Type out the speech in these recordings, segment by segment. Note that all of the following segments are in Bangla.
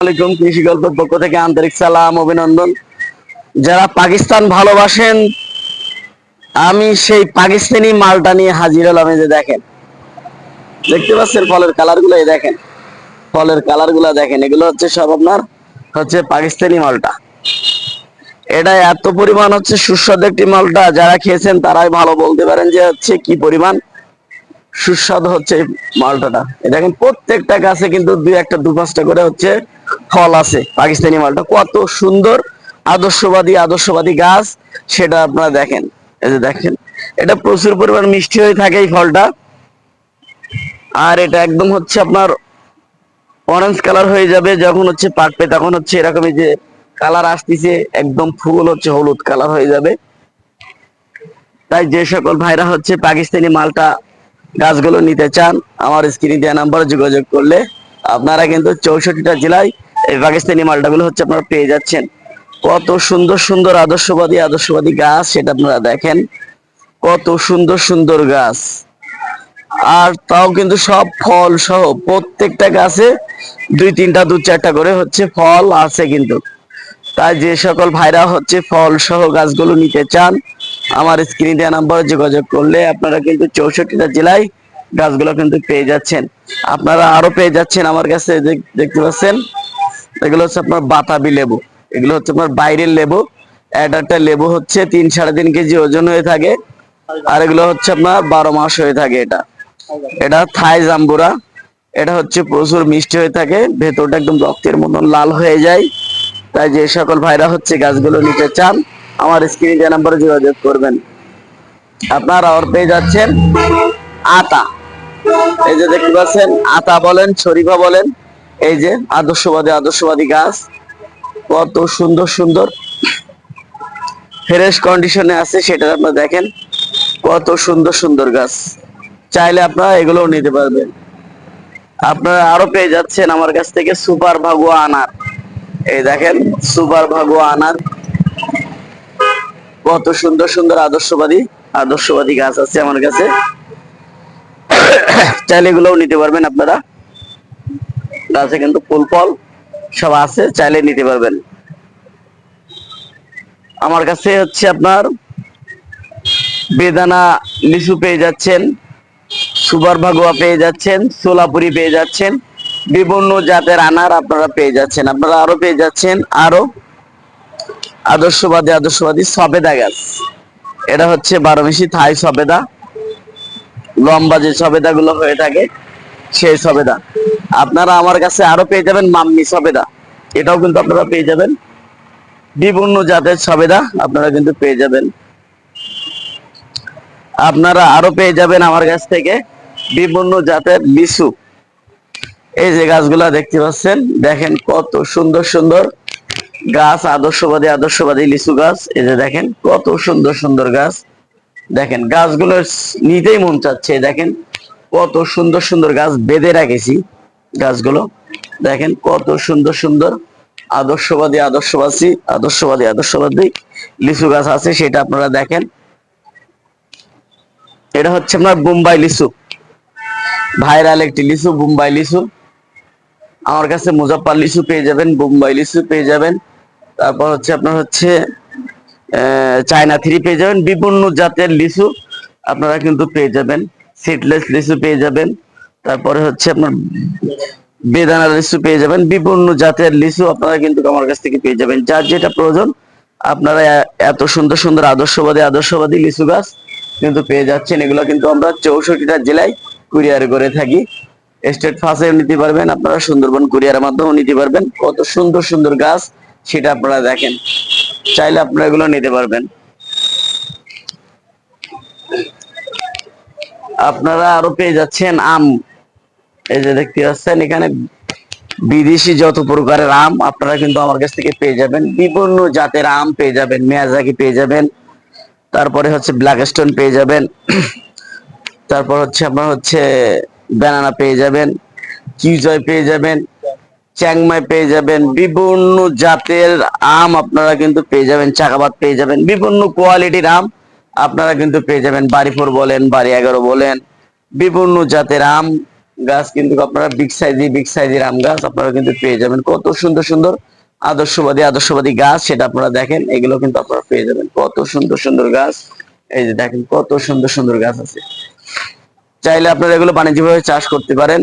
আলাইকুম কৃষি গল্পের পক্ষ থেকে আন্তরিক সালাম, অভিনন্দন। যারা পাকিস্তান ভালোবাসেন, আমি সেই পাকিস্তানি মালটা নিয়ে হাজির হলাম যে দেখেন। দেখতে পাচ্ছেন ফলের কালারগুলো দেখেন। ফলের কালারগুলো দেখেন, এগুলো হচ্ছে সব আপনার হচ্ছে পাকিস্তানি মালটা। এটা এত পরিমাণ হচ্ছে সুস্বাদু একটি মালটা, যারা খেয়েছেন তারাই ভালো বলতে পারেন যে হচ্ছে কি পরিমাণ। সুস্বাদু হচ্ছে মালটাটা। এই দেখেন, প্রত্যেকটা গাছে কিন্তু দুই একটা, দু পাঁচটা করে হচ্ছে ফল আছে। পাকিস্তানি মালটা কত সুন্দর, আদর্শবাদী আদর্শবাদী গাছ, সেটা আপনারা দেখেন। এই যে দেখেন, এটা প্রচুর পরিমাণ মিষ্টি হয়ে থাকে এই ফলটা। আর এটা একদম হচ্ছে আপনার অরেঞ্জ কালার হয়ে যাবে যখন হচ্ছে পাকবে, তখন হচ্ছে এরকমই যে কালার আসতেছে, একদম ফুল হচ্ছে হলুদ কালার হয়ে যাবে। তাই যে সকল ভাইরা হচ্ছে পাকিস্তানি মালটা গাছগুলো নিতে চান, আমার স্ক্রিনে দেওয়া নাম্বারে যোগাযোগ করলে আপনারা কিন্তু চৌষট্টিটা জেলায় এই পাকিস্তানি মালটাগুলো হচ্ছে আপনারা পেয়ে যাচ্ছেন। কত সুন্দর সুন্দর আদর্শবাদী আদর্শবাদী গাছ সেটা আপনারা দেখেন। কত সুন্দর সুন্দর গাছ। আর তাও কিন্তু সব ফল সহ প্রত্যেকটা গাছে দুই তিনটা, দু চারটা করে হচ্ছে ফল আছে কিন্তু। তাই যে সকল ভাইরা হচ্ছে ফল সহ গাছগুলো নিতে চান আমার স্ক্রিনে দেওয়া নাম্বারে যোগাযোগ করলে আপনারা কিন্তু চৌষট্টিটা জেলায় গাছগুলো কিন্তু পেয়ে যাচ্ছেন। আপনারা আরও পেয়ে যাচ্ছেন আমার কাছে দেখতে পাচ্ছেন? এগুলো হচ্ছে আপনার বাতাবি লেবু। এগুলো হচ্ছে আপনার বাইরের লেবু। একটা লেবু হচ্ছে তিন সাড়ে তিন কেজি ওজন হয়ে থাকে। আর এগুলো হচ্ছে আপনার বারো মাস হয়ে থাকে এটা। এটা থাই জাম্বুরা। এটা হচ্ছে প্রচুর মিষ্টি হয়ে থাকে। ভেতরটা একদম রক্তের মতন লাল হয়ে যায়। তাই যে সকল ভাইরা হচ্ছে গাছগুলো নিতে চান আমার স্ক্রিনে যে নাম্বারে যোগাযোগ করবেন। আপনারা আর পেয়ে যাচ্ছেন আতা। এই যে দেখতে পাচ্ছেন, আতা বলেন, শরীফা বলেন, এই যে আদর্শবাদী আদর্শবাদী গাছ। কত সুন্দর সুন্দর। ফ্রেশ কন্ডিশনে আছে, সেটা আপনারা দেখেন। কত সুন্দর সুন্দর গাছ। চাইলে আপনারা এগুলো নিতে পারবেন। আপনারা আরও পেয়ে যাচ্ছেন আমার কাছ থেকে সুপার ভাগুয়া আনার। এই দেখেন, সুপার ভাগুয়া আনার। কত সুন্দর সুন্দর আদর্শবাদী আদর্শবাদী গাছ আছে আমার কাছে। চাইলে এগুলোও নিতে পারবেন আপনারা। গাছে কিন্তু ফুল, ফল সব আছে, চাইলে নিতে পারবেন। আমার কাছে হচ্ছে আপনার বেদানা লিচু পেয়ে যাচ্ছেন, সুপার ভাগুয়া পেয়ে যাচ্ছেন, সোলাপুরি পেয়ে যাচ্ছেন, বিভিন্ন জাতের আনার আপনারা পেয়ে যাচ্ছেন। আপনারা আরও পেয়ে যাচ্ছেন, আরও আদর্শবাদী আদর্শবাদী সবেদা গাছ। এটা হচ্ছে বারোমেশি থাই সবেদা। লম্বা যে সবেদা গুলো হয়ে থাকে, সেই সবেদা। আপনারা আমার কাছে আরও পেয়ে যাবেন মাম্মি সবেদা। এটাও কিন্তু আপনারা পেয়ে যাবেন। বিভিন্ন জাতের সবেদা আপনারা কিন্তু পেয়ে যাবেন। আপনারা আরও পেয়ে যাবেন আমার কাছ থেকে বিভিন্ন জাতের লিচু। এই যে গাছগুলা দেখতে পাচ্ছেন, দেখেন কত সুন্দর সুন্দর। গাছ, আদর্শবাদী আদর্শবাদী লিচু গাছ, এই যে দেখেন, কত সুন্দর সুন্দর গাছ। দেখেন, গাছগুলো নিতেই মন চাচ্ছে দেখেন, কত সুন্দর সুন্দর গাছ বেঁধে রাখেছি গাছগুলো। দেখেন, কত সুন্দর সুন্দর আদর্শবাদী আদর্শবাদী আদর্শবাদী আদর্শবাদী লিচু গাছ আছে, সেটা আপনারা দেখেন। এটা হচ্ছে আপনার বোম্বাই লিচু। ভাইরাল একটি লিচু, বোম্বাই লিচু। আমার কাছে মুজাফফর লিচু পেয়ে যাবেন, বোম্বাই লিচু পেয়ে যাবেন। তারপর হচ্ছে আপনার হচ্ছে চায়না থ্রি পেয়ে যাবেন। বিভিন্ন জাতের লিচু আপনারা কিন্তু পেয়ে যাবেন। সিডলেস লিচু পেয়ে যাবেন। তারপরে হচ্ছে আপনার বেদানা লিচু পেয়ে যাবেন। বিভিন্ন জাতের লিচু আপনারা কিন্তু আমার কাছ থেকে পেয়ে যাবেন। যার যেটা প্রয়োজন, আপনারা এত সুন্দর সুন্দর আদর্শবাদী আদর্শবাদী লিচু গাছ কিন্তু পেয়ে যাচ্ছেন। এগুলো কিন্তু আমরা চৌষট্টিটা জেলায় কুরিয়ার করে থাকি। স্টেট ফাঁসেও নিতে পারবেন, আপনারা সুন্দরবন কুরিয়ারের মাধ্যমেও নিতে পারবেন। কত সুন্দর সুন্দর গাছ সেটা আপনারা দেখেন। চাইলে আপনারা এগুলো নিতে পারবেন। আপনারা আরও পেয়ে যাচ্ছেন আম। এই যে দেখতে পাচ্ছেন, এখানে বিদেশি যত প্রকারের আম, আপনারা কিন্তু আমার কাছ থেকে পেয়ে যাবেন। বিভিন্ন জাতের আম পেয়ে যাবেন, মেয়াজাকি পেয়ে যাবেন। তারপরে হচ্ছে ব্ল্যাক স্টোন পেয়ে যাবেন। তারপর হচ্ছে আপনার হচ্ছে ব্যানানা পেয়ে যাবেন। কিউজয় পেয়ে যাবেন। চ্যাংমাই পেয়ে যাবেন। বিভিন্ন জাতের আম আপনারা কিন্তু পেয়ে যাবেন, চাকাবাদ পেয়ে যাবেন। বিভিন্ন কোয়ালিটির আম আপনারা কিন্তু পেয়ে যাবেন। বাড়িপুর বলেন, বাড়ি এগারো বলেন, বিভিন্ন জাতের আম গাছ কিন্তু আপনারা বিগ সাইজি বিগ সাইজের আম গাছ আপনারা কিন্তু পেয়ে যাবেন। কত সুন্দর সুন্দর, আদর্শবাদী আদর্শবাদী গাছ সেটা আপনারা দেখেন, এগুলো কিন্তু আপনারা পেয়ে যাবেন। কত সুন্দর সুন্দর গাছ, এই যে দেখেন কত সুন্দর সুন্দর গাছ আছে। চাইলে আপনারা এগুলো বাণিজ্যিকভাবে চাষ করতে পারেন।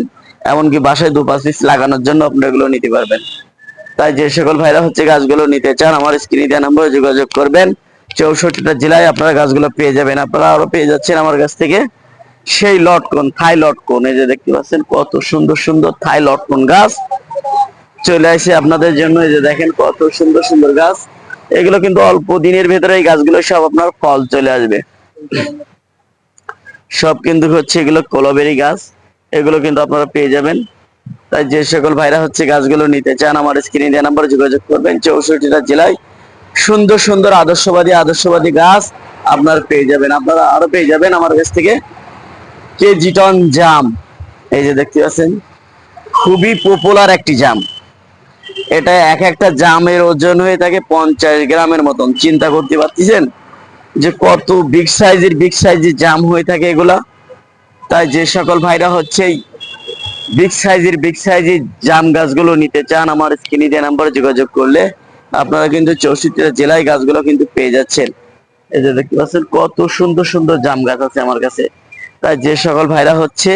এমনকি বাসায় দু পিস লাগানোর জন্য আপনারা এগুলো নিতে পারবেন। তাই যে সকল ভাইরা হচ্ছে গাছগুলো নিতে চান, আমার স্ক্রিনে দেওয়া নম্বরে যোগাযোগ করবেন। চৌষট্টিটা জেলায় আপনারা গাছগুলো পেয়ে যাবেন। আপনারা আরও পেয়ে যাচ্ছেন আমার কাছ থেকে সেই লটকন, থাই লটকন। এই যে দেখতে পাচ্ছেন, কত সুন্দর সুন্দর থাই লটকন গাছ। চলে আসে আপনাদের জন্য। এই যে দেখেন, কত সুন্দর সুন্দর গাছ। এগুলো কিন্তু অল্প দিনের ভেতরে এই গাছগুলো সব আপনার ফল চলে আসবে। সব কিন্তু হচ্ছে এগুলো কলবেরি গাছ। এগুলো কিন্তু আপনারা পেয়ে যাবেন। তাই যে সকল ভাইরা হচ্ছে গাছগুলো নিতে চান, আমার স্ক্রিনে দেওয়া নাম্বারে যোগাযোগ করবেন। চৌষট্টিটা জেলায় সুন্দর সুন্দর, আদর্শবাদী আদর্শবাদী গাছ আপনার পেয়ে যাবেন। আপনারা আরও পেয়ে যাবেন আমার কাছ থেকে কেজি টন জাম। এই যে দেখতে পাচ্ছেন, খুবই পপুলার একটি জাম। এটা এক একটা জামের ওজন হয়ে থাকে পঞ্চাশ গ্রামের মতন। চিন্তা করতে পারতেছেন যে কত বিগ সাইজের বিগ সাইজের জাম হয়ে থাকে এগুলা? তাই যে সকল ভাইরা হচ্ছে বিগ সাইজের বিগ সাইজের জাম গাছগুলো নিতে চান, আমার স্ক্রিনে দেওয়া নাম্বারে যোগাযোগ করলে আপনারা কিন্তু চৌষট্টিটা জেলায় গাছগুলো কিন্তু পেয়ে যাচ্ছেন। এই যে দেখতে পাচ্ছেন কত সুন্দর সুন্দর জাম গাছ আছে আমার কাছে। তাই যে সকল ভাইরা হচ্ছে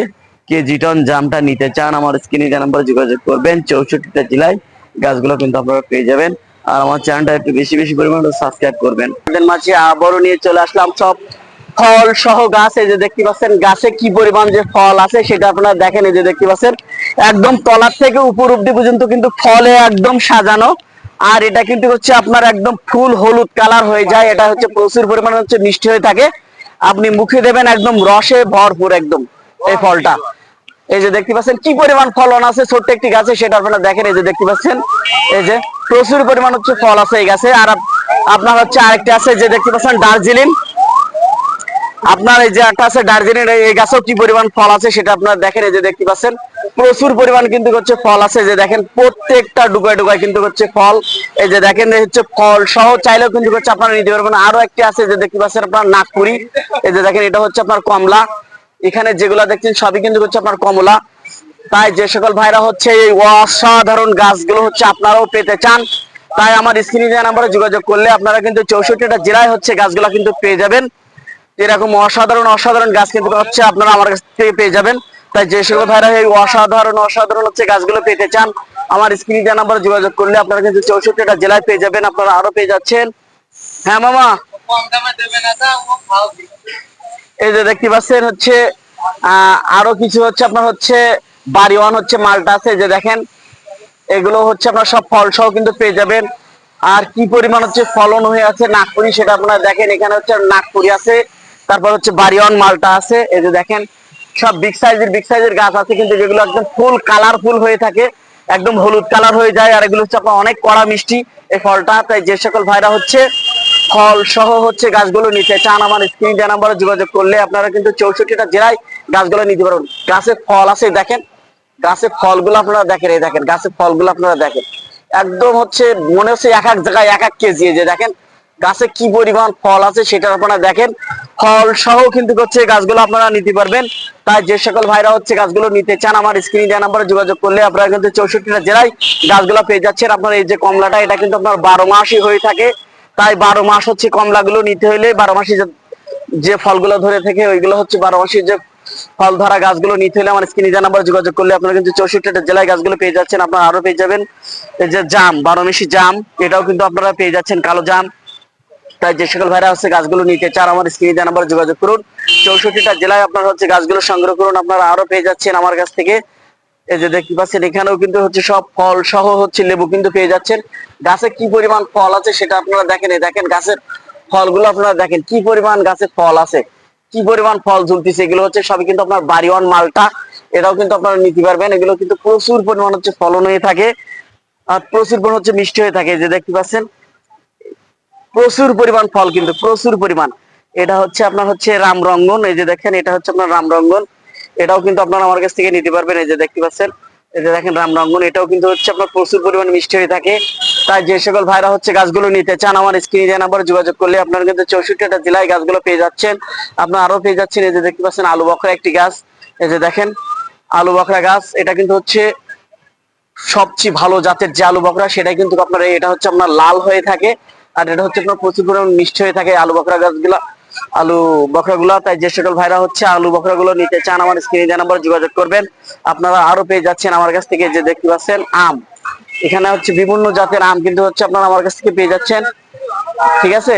কেজি টন জামটা নিতে চান, আমার স্ক্রিনে দেওয়া নাম্বারে যোগাযোগ করবেন, চৌষট্টিটা জেলায় গাছগুলো কিন্তু আপনারা পেয়ে যাবেন। আর আমার চ্যানেলটা একটু বেশি বেশি পরিমাণে সাবস্ক্রাইব করবেন। মাঝে আবারও নিয়ে চলে আসলাম সব ফল সহ গাছ, এই যে দেখতে পাচ্ছেন, গাছে কি পরিমাণ যে ফল আছে সেটা আপনারা দেখেন, এই যে দেখতে পাচ্ছেন। একদম তলার থেকে উপর অব্দি পর্যন্ত কিন্তু ফলে একদম সাজানো। আর এটা কিন্তু হচ্ছে আপনার একদম ফুল হলুদ কালার হয়ে যায়। এটা হচ্ছে প্রচুর পরিমাণে হচ্ছে মিষ্টি হয়ে থাকে। আপনি মুখে দেবেন একদম রসে ভরপুর একদম এই ফলটা। এই যে দেখতে পাচ্ছেন, কি পরিমাণ ফলন আছে? ছোট্ট একটি গাছে, সেটা আপনারা দেখেন, এই যে দেখতে পাচ্ছেন। এই যে প্রচুর পরিমাণ হচ্ছে ফল আছে এই গাছে। আর আপনার হচ্ছে আরেকটি আছে, যে দেখতে পাচ্ছেন, দার্জিলিং। আপনার এই যে একটা আছে দার্জিলিং, এই গাছেও কি পরিমাণ ফল আছে সেটা আপনারা দেখেন, এই যে দেখতে পাচ্ছেন। প্রচুর পরিমাণ কিন্তু হচ্ছে ফল আছে যে দেখেন, প্রত্যেকটা ডুগায় ডুগায় কিন্তু হচ্ছে ফল। এই যে দেখেন হচ্ছে ফল সহ চাইলেও কিন্তু হচ্ছে আপনারা নিতে পারবেন। আরও একটি আছে যে দেখতে পাচ্ছেন আপনার নাগপুরি। এই যে দেখেন, এটা হচ্ছে আপনার কমলা। এখানে যেগুলা দেখছেন, সবই কিন্তু হচ্ছে আপনার কমলা। তাই যে সকল ভাইরা হচ্ছে এই অসাধারণ গাছগুলো হচ্ছে আপনারাও পেতে চান। তাই আমার স্ক্রিনে নাম্বারে যোগাযোগ করলে আপনারা কিন্তু চৌষট্টিটা জেলায় হচ্ছে গাছগুলা কিন্তু পেয়ে যাবেন। এরকম অসাধারণ অসাধারণ গাছ কিন্তু হচ্ছে আপনারা আমার কাছ থেকে পেয়ে যাবেন। তাই যে সকল ভাইরা এই অসাধারণ অসাধারণ হচ্ছে গাছগুলো পেতে চান, আমার স্ক্রিনে নাম্বারে যোগাযোগ করলে আপনারা কিন্তু চৌষট্টিটা জেলায় পেয়ে যাবেন, আপনারা আরও পেয়ে যাচ্ছেন। হ্যাঁ মামা? এই যে দেখতে পাচ্ছেন হচ্ছে আরও কিছু হচ্ছে আপনার হচ্ছে, বাড়িওয়ান হচ্ছে মালটা আছে যে দেখেন, এগুলো হচ্ছে আপনার সব ফল সহ কিন্তু পেয়ে যাবেন। আর কি পরিমাণ হচ্ছে ফলন হয়ে আছে নাগপুরি সেটা আপনারা দেখেন, এখানে হচ্ছে নাগপুরি আছে। তারপর হচ্ছে বাড়িওয়ান মালটা আছে। এই যে দেখেন, সব বিগ সাইজের বিগ সাইজের গাছ আছে, কিন্তু যেগুলো একদম ফুল কালারফুল হয়ে থাকে, একদম হলুদ কালার হয়ে যায়, আর এগুলো হচ্ছে অনেক কড়া মিষ্টি, এই ফলটা। তাই যে সকল ভাইরা হচ্ছে ফল সহ হচ্ছে গাছগুলো নিতে চান, আমার স্ক্রিন দেওয়া নাম্বারে যোগাযোগ করলে আপনারা কিন্তু চৌষট্টিটা জেলায় গাছগুলো নিতে পারবেন। গাছে ফল আছে, দেখেন, গাছে ফলগুলো আপনারা দেখেন, এই দেখেন গাছের ফলগুলো আপনারা দেখেন। একদম হচ্ছে মনে হচ্ছে এক এক জায়গায় এক এক কেজি যে দেখেন গাছে কি পরিমাণ ফল আছে সেটা আপনারা দেখেন। ফল সহ কিন্তু হচ্ছে গাছগুলো আপনারা নিতে পারবেন। তাই যে সকল ভাইরা হচ্ছে গাছগুলো নিতে চান, আমার স্ক্রিন দেওয়া নাম্বারে যোগাযোগ করলে আপনারা কিন্তু চৌষট্টিটা জেলায় গাছগুলো পেয়ে যাচ্ছেন। আপনার এই যে কমলাটা, এটা কিন্তু আপনার বারো মাসই হয়ে থাকে। তাই বারো মাস হচ্ছে কমলাগুলো নিতে হলে বারো মাসে যে ফলগুলো ধরে থেকে, ওইগুলো হচ্ছে বারো মাসের যে ফল ধরা গাছগুলো নিতে হলে আমার স্ক্রিনে যা নাম্বার যোগাযোগ করলে আপনারা কিন্তু চৌষট্টিটা জেলায় গাছগুলো পেয়ে যাচ্ছেন। আপনারা আরও পেয়ে যাবেন। এই যে জাম, বারো মাসি জাম, এটাও কিন্তু আপনারা পেয়ে যাচ্ছেন, কালো জাম। তাই যে সকল ভাইরা হচ্ছে গাছগুলো নিতে চান, আমার স্ক্রিনে দেওয়া নাম্বার যোগাযোগ করুন। চৌষট্টিটা জেলায় আপনারা হচ্ছে গাছগুলো সংগ্রহ করুন। আপনারা আরও পেয়ে যাচ্ছেন আমার কাছ থেকে। এই যে দেখতে পাচ্ছেন, এখানেও কিন্তু হচ্ছে সব ফল সহ হচ্ছে লেবু কিন্তু পেয়ে যাচ্ছেন। গাছে কি পরিমাণ ফল আছে সেটা আপনারা দেখেন। দেখেন গাছের ফলগুলো আপনারা দেখেন। কি পরিমাণ গাছে ফল আছে? কি পরিমাণ ফল ঝুলতেছে? এগুলো হচ্ছে সবই কিন্তু আপনার বাড়িওয়ান মালটা। এটাও কিন্তু আপনারা নিতে পারবেন। এগুলো কিন্তু প্রচুর পরিমাণ হচ্ছে ফলন হয়ে থাকে। আর প্রচুর পরিমাণ হচ্ছে মিষ্টি হয়ে থাকে। যে দেখতে পাচ্ছেন প্রচুর পরিমাণ ফল কিন্তু প্রচুর পরিমাণ। এটা হচ্ছে আপনার হচ্ছে রামরঙ্গন এই যে দেখেন, এটা হচ্ছে আপনার রামরঙ্গন এটাও কিন্তু আপনার আমার কাছ থেকে নিতে পারবেন, এই যে দেখতে পাচ্ছেন। যে দেখেন রামরঙ্গন এটাও কিন্তু হচ্ছে আপনার প্রচুর পরিমাণ মিষ্টি হয়ে থাকে। তাই যে সকল ভাইরা হচ্ছে গাছগুলো নিতে চান, আমার স্ক্রিনে যে নাম্বারে যোগাযোগ করলে আপনারা কিন্তু চৌষট্টিটা জেলায় গাছগুলো পেয়ে যাচ্ছেন। আপনারা আরও পেয়ে যাচ্ছেন, এই যে দেখতে পাচ্ছেন আলু বকরা একটি গাছ। এই যে দেখেন, আলু বখরা গাছ, এটা কিন্তু হচ্ছে সবচেয়ে ভালো জাতের যে আলু বকরা সেটাই কিন্তু আপনার এটা হচ্ছে আপনার লাল হয়ে থাকে। আর এটা হচ্ছে আপনার প্রচুর পরিমাণ মিষ্টি হয়ে থাকে আলু বকরা গাছগুলা, আলু বকরা গুলা তাই যে সকল ভাইরা হচ্ছে আলু বকরা গুলো নিতে চান, আমার স্ক্রিনে যে নাম্বার যোগাযোগ করবেন। আপনারা আরও পেয়ে যাচ্ছেন আমার কাছ থেকে যে দেখতে পাচ্ছেন আম। এখানে হচ্ছে বিভিন্ন জাতের আম কিন্তু হচ্ছে আপনারা আমার কাছ থেকে পেয়ে যাচ্ছেন। ঠিক আছে?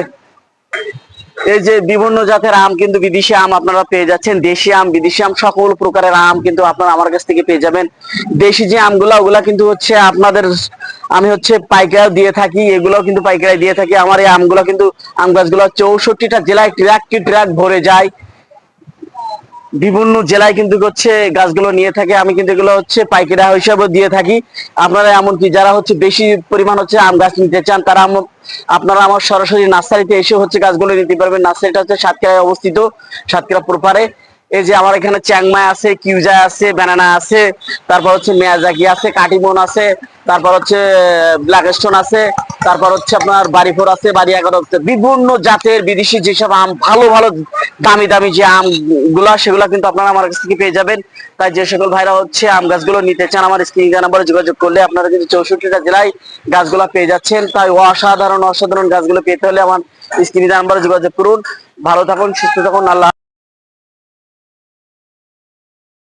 এই যে বিভিন্ন জাতের আম কিন্তু বিদেশি আম আপনারা পেয়ে যাচ্ছেন। দেশি আম, বিদেশি আম, সকল প্রকারের আম কিন্তু আপনারা আমার কাছ থেকে পেয়ে যাবেন। দেশি যে আমগুলা, ওগুলা কিন্তু হচ্ছে আপনাদের আমি হচ্ছে পাইকারি দিয়ে থাকি, এগুলাও কিন্তু পাইকারি দিয়ে থাকি। আমার এই আমগুলা কিন্তু আম গাছগুলো চৌষট্টিটা জেলায় ট্রাক কি ট্রাক ভরে যায়। বিভিন্ন জেলায় কিন্তু হচ্ছে গাছগুলো নিয়ে থাকে। আমি কিন্তু এগুলো হচ্ছে পাইকারি হিসাবে দিয়ে থাকি। আপনারা এমনকি যারা হচ্ছে বেশি পরিমাণ হচ্ছে আম গাছ নিতে চান, তারা আপনারা আমার সরাসরি নার্সারিতে এসে হচ্ছে গাছগুলো নিতে পারবেন। নার্সারিটা হচ্ছে সাতক্ষীরায় অবস্থিত, সাতক্ষীরা প্রপারে। এই যে আমার এখানে চ্যাংমাই আছে কিউজা আছে, ব্যানানা আছে, তারপর হচ্ছে মেয়াজাকি আছে, কাটিমন আছে, তারপর হচ্ছে ব্ল্যাক স্টোন আছে, তারপর হচ্ছে আপনার বাড়িফোর আছে বাড়ি এগারো বিভিন্ন জাতের বিদেশি যেসব আম, ভালো ভালো দামি দামি যে আমগুলা সেগুলা কিন্তু আপনারা আমার কাছ থেকে পেয়ে যাবেন। তাই যে সকল ভাইরা হচ্ছে আম গাছগুলো নিতে চান, আমার স্ক্রিন নাম্বারে যোগাযোগ করলে আপনারা কিন্তু চৌষট্টিটা জেলায় গাছগুলো পেয়ে যাচ্ছেন। তাই অসাধারণ অসাধারণ গাছগুলো পেতে হলে আমার স্ক্রিন নাম্বারে যোগাযোগ করুন। ভালো থাকুন, সুস্থ থাকুন, আল্লাহ